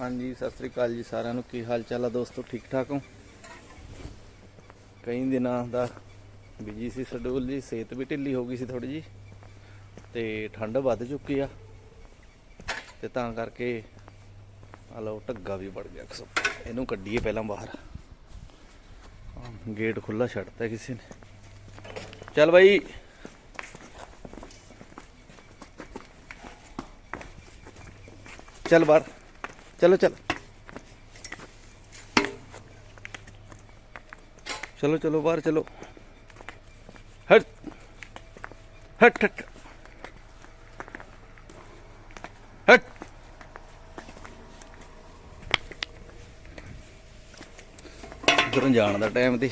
ਹਾਂਜੀ ਸਤਿ ਸ੍ਰੀ ਅਕਾਲ ਜੀ ਸਾਰਿਆਂ ਨੂੰ। ਕੀ ਹਾਲ ਚਾਲ ਆ ਦੋਸਤੋ? ਠੀਕ ਠਾਕ ਹੋ? ਕਈ ਦਿਨਾਂ ਦਾ ਬਿਜ਼ੀ ਸੀ ਸ਼ਡਿਊਲ ਜੀ ਸਿਹਤ ਵੀ ਢਿੱਲੀ ਹੋ ਗਈ ਸੀ ਥੋੜੀ ਜੀ ਤੇ ਠੰਡ ਵੱਧ ਚੁੱਕੀ ਆ। ਤੇ ਤਾਂ ਕਰਕੇ ਆ ਲਓ ਢੱਗਾ ਵੀ ਵੜ ਗਿਆ ਕਸੋ ਇਹਨੂੰ ਕੱਢੀਏ ਪਹਿਲਾਂ ਬਾਹਰ। ਆਹ, ਗੇਟ ਖੁੱਲਾ ਛੱਡਤਾ ਕਿਸੇ ਨੇ। ਚੱਲ ਬਾਈ। ਚੱਲ ਬਾਹਰ। ਚਲੋ, ਚਲ। ਚਲੋ ਚਲੋ, ਬਾਹਰ ਚਲੋ। ਹਟ। ਹਟ ਹਟ। ਹਟ। ਉਧਰੋਂ ਜਾਣ ਦਾ ਟਾਈਮ ਤੇ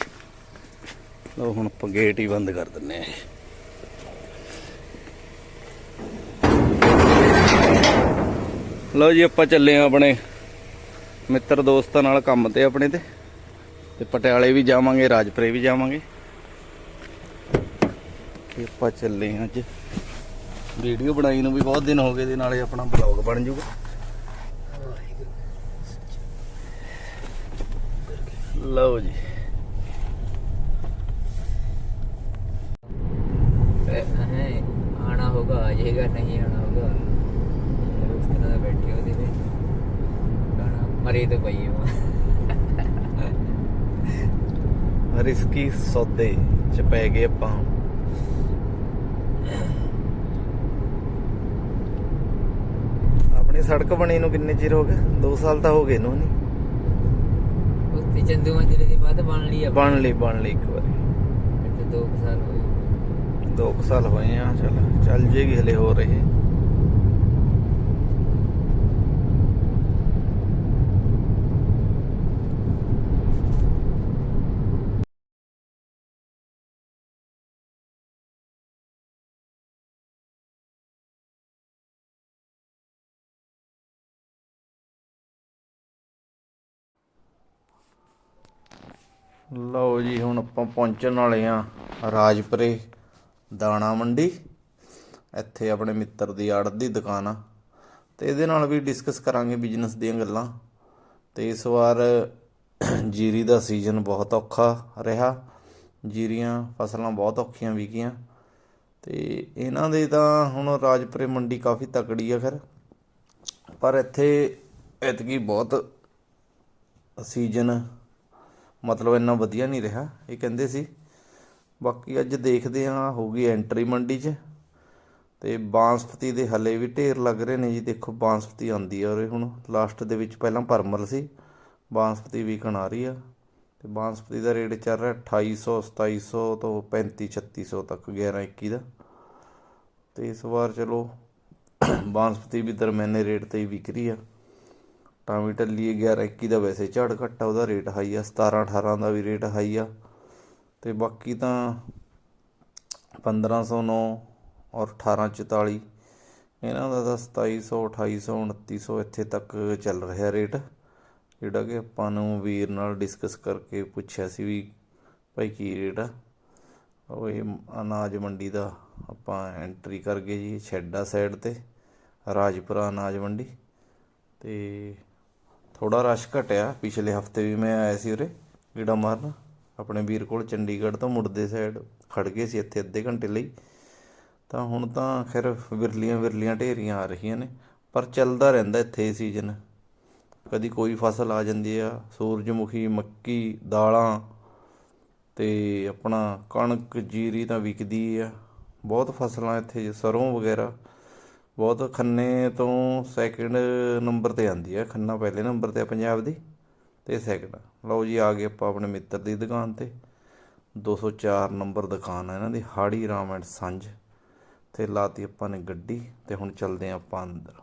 ਲੋ ਹੁਣ ਆਪਾਂ ਗੇਟ ਹੀ ਬੰਦ ਕਰ ਦਿੰਨੇ ਆ ਲਓ ਜੀ, ਆਪਾਂ ਚੱਲੇ ਆ ਆਪਣੇ ਮਿੱਤਰ ਦੋਸਤਾਂ ਨਾਲ ਕੰਮ ਤੇ ਆਪਣੇ ਤੇ। ਤੇ ਪਟਿਆਲੇ ਵੀ ਜਾਵਾਂਗੇ, ਰਾਜਪੁਰੇ ਵੀ ਜਾਵਾਂਗੇ। ਤੇ ਆਪਾਂ ਚੱਲੇ ਆ ਅੱਜ। ਵੀਡੀਓ ਬਣਾਈ ਨੂੰ ਵੀ ਬਹੁਤ ਦਿਨ ਹੋ ਗਏ ਦੇ ਨਾਲੇ ਆਪਣਾ ਬਲੌਗ ਬਣ ਜੂਗਾ। ਲਓ ਜੀ। ਪੈਸਾ ਆਣਾ ਹੋਗਾ ਆਏਗਾ ਨਹੀਂ ਆਣਾ ਹੋਗਾ ਕਿਨਾਂ ਦਾ ਬੈਠੇ ਉਹਦੇ ਵਿੱਚ ਗਾਣਾ ਮਰੇ ਤੇ ਪਈ ਹਾਂ ਰਿਸਕੀ ਸੌਦੇ ਚ ਪੈ ਗਏ ਆਪਾਂ। ਆਪਣੇ ਸੜਕ ਬਣੀ ਨੂੰ ਕਿੰਨੇ ਚਿਰ ਹੋ ਗਏ? 2 ਸਾਲ ਤਾਂ ਹੋ ਗਏ ਨੂੰ ਨਹੀਂ? ਤੇ ਚੰਦੂ ਮੰਜਰੇ ਦੀ ਬਾਅਦ ਬਣ ਲਈ ਆ ਬਣ ਲਈ ਬਣ ਲਈ ਇੱਕ ਵਾਰੀ। ਤੇ 2 ਸਾਲ ਹੋਏ। 2 ਸਾਲ ਹੋਏ ਆ ਚਲ ਚੱਲ ਜੇਗੀ ਹਲੇ ਹੋ ਰਹੇ ਲਓ ਜੀ, ਹੁਣ ਆਪਾਂ ਪਹੁੰਚਣ ਵਾਲੇ ਆ ਰਾਜਪੁਰੇ ਦਾਣਾ ਮੰਡੀ। ਇੱਥੇ ਆਪਣੇ ਮਿੱਤਰ ਦੀ ਆੜ ਦੀ ਦੁਕਾਨ ਆ। ਤੇ ਇਹਦੇ ਨਾਲ ਵੀ ਡਿਸਕਸ ਕਰਾਂਗੇ ਬਿਜ਼ਨਸ ਦੀਆਂ ਗੱਲਾਂ। ਤੇ ਇਸ ਵਾਰ ਜੀਰੀ ਦਾ ਸੀਜ਼ਨ ਬਹੁਤ ਔਖਾ ਰਿਹਾ। ਜੀਰੀਆਂ ਫਸਲਾਂ ਬਹੁਤ ਔਖੀਆਂ ਵਿਕੀਆਂ। ਤੇ ਇਹਨਾਂ ਦੇ ਤਾਂ ਹੁਣ ਰਾਜਪੁਰੇ ਮੰਡੀ ਕਾਫੀ ਤਕੜੀ ਆ ਫਿਰ ਪਰ ਇੱਥੇ ਇਤਕੀ ਬਹੁਤ ਸੀਜ਼ਨ ਮਤਲਬ ਇੰਨਾ ਵਧੀਆ ਨਹੀਂ ਰਿਹਾ। ਇਹ ਕਹਿੰਦੇ ਸੀ, ਬਾਕੀ ਅੱਜ ਦੇਖਦੇ ਹਾਂ ਹੋਊਗੀ ਐਂਟਰੀ ਮੰਡੀ 'ਚ ਤੇ ਬਾਂਸਪਤੀ ਦੇ ਹਲੇ ਵੀ ਢੇਰ ਲੱਗ ਰਹੇ ਨੇ ਜੀ। ਦੇਖੋ ਬਾਂਸਪਤੀ ਆਂਦੀ ਆ ਔਰ ਹੁਣ ਲਾਸਟ ਦੇ ਵਿੱਚ ਪਹਿਲਾਂ ਪਰਮਲ ਸੀ, ਬਾਂਸਪਤੀ ਵਿਕਣ ਆ ਰਹੀ ਆ ਤੇ ਬਾਂਸਪਤੀ ਦਾ ਰੇਟ ਚੱਲ ਰਿਹਾ 2800 2700 ਤੋਂ 35 3600 ਤੱਕ 11 21 ਦਾ। ਤੇ ਇਸ ਵਾਰ ਚਲੋ, ਬਾਂਸਪਤੀ ਵੀ ਦਰਮਿਆਨੇ ਰੇਟ ਤੇ ਹੀ ਵਿਕ ਰਹੀ ਆ। ਤਾਂ ਵੀ ਟੱਲੀ 11 21 ਦਾ ਵੈਸੇ ਝਾੜ ਘੱਟ ਆ, ਉਹਦਾ ਰੇਟ ਹਾਈ ਆ 17 18 ਦਾ ਵੀ ਰੇਟ ਹਾਈ ਆ। ਤੇ ਬਾਕੀ ਤਾਂ 1509 ਔਰ 1844 ਇਹਨਾਂ ਦਾ ਤਾਂ 2700 2800 2900 ਇੱਥੇ ਤੱਕ ਚੱਲ ਰਿਹਾ ਰੇਟ ਜਿਹੜਾ ਕਿ ਆਪਾਂ ਨੂੰ ਵੀਰ ਨਾਲ ਡਿਸਕਸ ਕਰਕੇ ਪੁੱਛਿਆ ਸੀ ਵੀ ਭਾਈ ਕੀ ਰੇਟ ਆ। ਉਹ ਇਹ ਅਨਾਜ ਮੰਡੀ ਦਾ ਆਪਾਂ ਐਂਟਰੀ ਕਰ ਗਏ ਜੀ ਛੈਡਾ ਸਾਈਡ ਤੇ, ਰਾਜਪੁਰਾ ਅਨਾਜ ਮੰਡੀ। ਤੇ ਥੋੜਾ ਰਸ਼ ਘਟਿਆ। ਪਿਛਲੇ ਹਫ਼ਤੇ ਵੀ ਮੈਂ ਆਇਆ ਸੀ ਉਰੇ ਗੀੜਾ ਮਾਰਨ। ਆਪਣੇ ਵੀਰ ਕੋਲ ਚੰਡੀਗੜ੍ਹ ਤੋਂ ਮੁੜਦੇ ਸਾਈਡ ਖੜ ਗਏ ਸੀ ਇੱਥੇ ਅੱਧੇ ਘੰਟੇ ਲਈ। ਤਾਂ ਹੁਣ ਤਾਂ ਖੈਰ ਵਿਰਲੀਆਂ ਵਿਰਲੀਆਂ ਢੇਰੀਆਂ ਆ ਰਹੀਆਂ ਨੇ, ਪਰ ਚੱਲਦਾ ਰਹਿੰਦਾ ਇੱਥੇ ਸੀਜ਼ਨ ਕਦੀ ਕੋਈ ਫਸਲ ਆ ਜਾਂਦੀ ਆ, ਸੂਰਜਮੁਖੀ, ਮੱਕੀ, ਦਾਲਾਂ ਤੇ ਆਪਣਾ ਕਣਕ, ਜੀਰੀ ਤਾਂ ਵਿਕਦੀ ਆ। ਬਹੁਤ ਫਸਲਾਂ ਇੱਥੇ ਸਰੋਂ ਵਗੈਰਾ। ਬਹੁਤ ਖੰਨੇ ਤੋਂ ਸੈਕਿੰਡ ਨੰਬਰ ਤੇ ਆਂਦੀ ਹੈ। ਖੰਨਾ ਪਹਿਲੇ ਨੰਬਰ ਤੇ ਆ ਪੰਜਾਬ ਦੀ ਤੇ ਸੈਕਿੰਡ ਲਓ ਜੀ, ਆ ਗਏ ਆਪਾਂ ਆਪਣੇ ਮਿੱਤਰ ਦੀ ਦੁਕਾਨ ਤੇ। 204 ਨੰਬਰ ਦੁਕਾਨ ਆ ਇਹਨਾਂ ਦੀ ਹਾੜੀ ਰਾਮ ਐਂਡ ਸੰਜ ਤੇ ਲਾਤੀ ਆਪਾਂ ਨੇ ਗੱਡੀ ਤੇ ਹੁਣ ਚੱਲਦੇ ਆ ਆਪਾਂ ਅੰਦਰ।